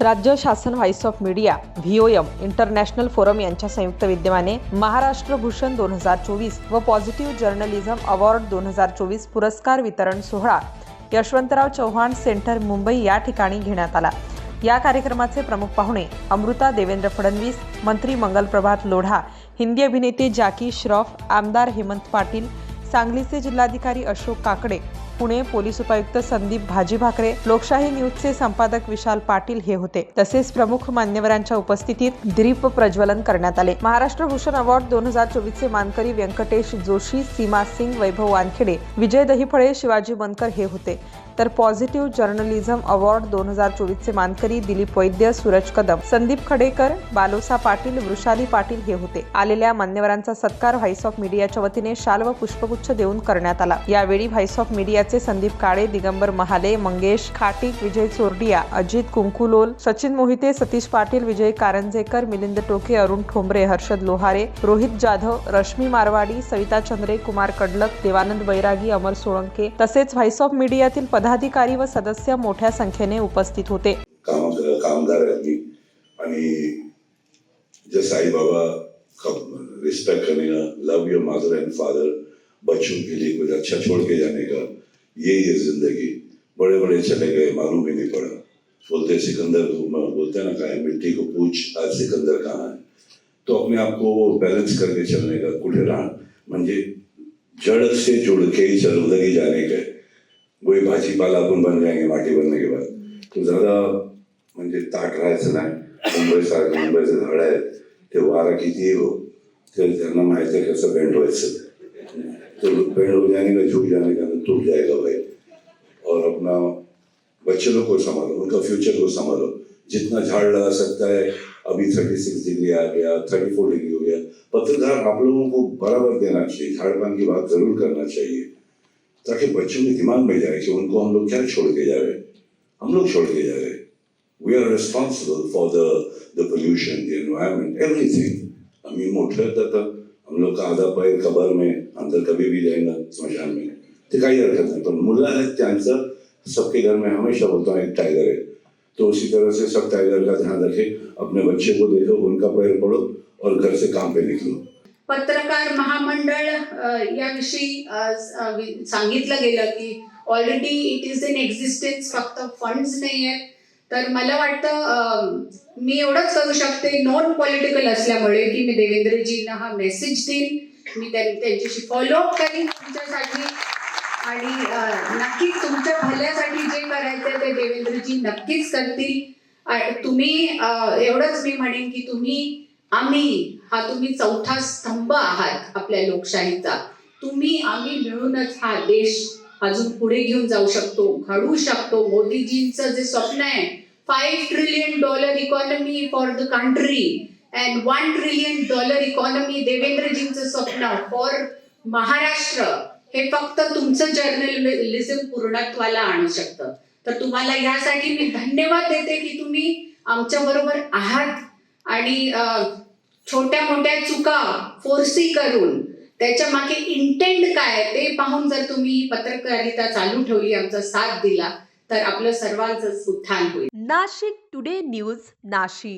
राज्य शासन voice of media VOM international forum यांच्या संयुक्त विद्यमाने महाराष्ट्र भूषण दोन हजार चोवीस व पॉझिटिव्ह जर्नलिझम अवॉर्ड दोन हजार चोवीस पुरस्कार वितरण सोहळा यशवंतराव चव्हाण सेंटर मुंबई या ठिकाणी घेण्यात आला. या कार्यक्रमाचे प्रमुख पाहुणे अमृता देवेंद्र फडणवीस मंत्री मंगलप्रभात लोढा हिंदी अभिनेते जाकी श्रॉफ आमदार हेमंत पाटील सांगलीचे जिल्हाधिकारी अशोक काकडे पुणे पोलीस उपायुक्त संदीप भाजी भाकरे लोकशाही न्यूजचे संपादक विशाल पाटील हे होते. तसेच प्रमुख मान्यवरांच्या उपस्थितीत दीप प्रज्वलन करण्यात आले. महाराष्ट्र भूषण अवॉर्ड दोन हजार चोवीस चे मानकरी व्यंकटेश जोशी सीमा सिंग वैभव वानखेडे विजय दहिफळे शिवाजी बनकर हे होते. तर पॉझिटिव्ह जर्नलिझम अवॉर्ड दोन हजार चोवीसचे मानकरी दिलीप वैद्य सूरज कदम संदीप खडेकर बालोसा पाटील वृषाली पाटील हे होते. आलेल्या मान्यवरांचा सत्कार व्हाईस ऑफ मीडियाच्या वतीने शाल व पुष्पगुच्छ देऊन करण्यात आला. यावेळी व्हाईस ऑफ मीडियाचे संदीप काळे दिगंबर महाले मंगेश खाटीक विजय चोरडिया अजित कुंकुलोल सचिन मोहिते सतीश पाटील विजय कारंजेकर मिलिंद टोके अरुण ठोंबरे हर्षद लोहारे रोहित जाधव रश्मी मारवाडी सविता चंद्रे कुमार कडलक देवानंद बैरागी अमर सोळंके तसेच व्हाईस ऑफ मीडियातील पदाधिकारी व सदस्य मोठ्या संख्येने उपस्थित होते. काम आणि जो साईं बाबा का रिस्पेक्ट करने love your mother and father बच्चों के लिए कुछ अच्छा छोड़ के जाने का? ये ये ज़िंदगी. बड़े बड़े चले गए, मालूम ही नहीं पड़ा. बोलते, सिकंदर बोलते ना कहा मिट्टी को पूछ, आज सिकंदर कहाँ है? तो अपने आप को बैलेंस करके चलने का कुठे राहण म्हणजे जड़ से जुड़ के ही चल ही जाने का। वही भाजीपाला आपण बन जाएँगे माटी बनने के बाद। तो ज़्यादा म्हणजे ताट राहायचं नाही. मुंबई सारखं, मुंबईचे झाड आहेत. ते वारा कितीही हो, ते त्यांना माहिती आहे कसं बेंड व्हायचं तो बेंड हो जाने का झुक जाने का टूट जाएगा भाई और अपना बच्चे लोग को संभालो, उनका फ्यूचर को संभालो. जितना झाड़ लगा सकता है, अभी थर्टी सिक्स डिग्री आ गया थर्टी फोर डिग्री हो गया. पत्रकार आप लोगों को बराबर देना चाहिए झाड़ पान की बात ज़रूर करना चाहिए. ताकि बच्चों के दिमाग में जाए कि उनको हम लोग क्या छोड़ के जा रहे हैं हम लोग छोड़ के जा रहे हैं we are responsible for the the pollution the environment everything आम्ही मोठं तर तर हम लोग का आधा पैर कबर में अंदर कभी भी जाएगा स्मशान में ते काही हरकत नाही मुलं आहेत त्यांचं सबके घर में हमेशा बोलता हूँ एक टाइगर है तो उसी तरह से सब टाइगर का ध्यान रखें अपने बच्चे को देखो उनका पैर पड़ो और घर से काम पे निकलो पत्रकार महामंडळ याविषयी सांगितलं गेलं की already it is in existence फक्त फंड्स नाही आहेत. तर मला वाटतं मी एवढंच करू शकते नॉन पॉलिटिकल असल्यामुळे की मी देवेंद्रजींना हा मेसेज देईन. मी त्यां- त्यांच्याशी फॉलोअप करीन तुमच्यासाठी. आणि नक्कीच तुमच्या भल्यासाठी जे करायचं ते देवेंद्रजी नक्कीच करतील. तुम्ही एवढंच मी म्हणेन की तुम्ही आम्ही हा तुम्ही चौथा स्तंभ आहात आपल्या लोकशाहीचा. तुम्ही आम्ही मिळूनच हा देश अजून पुढे घेऊन जाऊ शकतो घडवू शकतो. मोदीजींचं जे स्वप्न आहे five trillion dollar economy for the country and one trillion dollar economy देवेंद्रजींचं स्वप्न फॉर महाराष्ट्र. हे फक्त तुमचं जर्नलिझम पूर्णत्वाला आणू शकतं. तर तुम्हाला यासाठी मी धन्यवाद देते की तुम्ही आमच्या बरोबर आहात. आणि छोट्या मोठ्या चुका फोर्सी करून त्याच्यामागे इंटेंड काय आहे ते पाहून जर तुम्ही पत्रकारिता चालू ठेवली आमचा साथ दिला तर आपलं सर्वांचं उत्थान होईल. Nashik today news Nashik.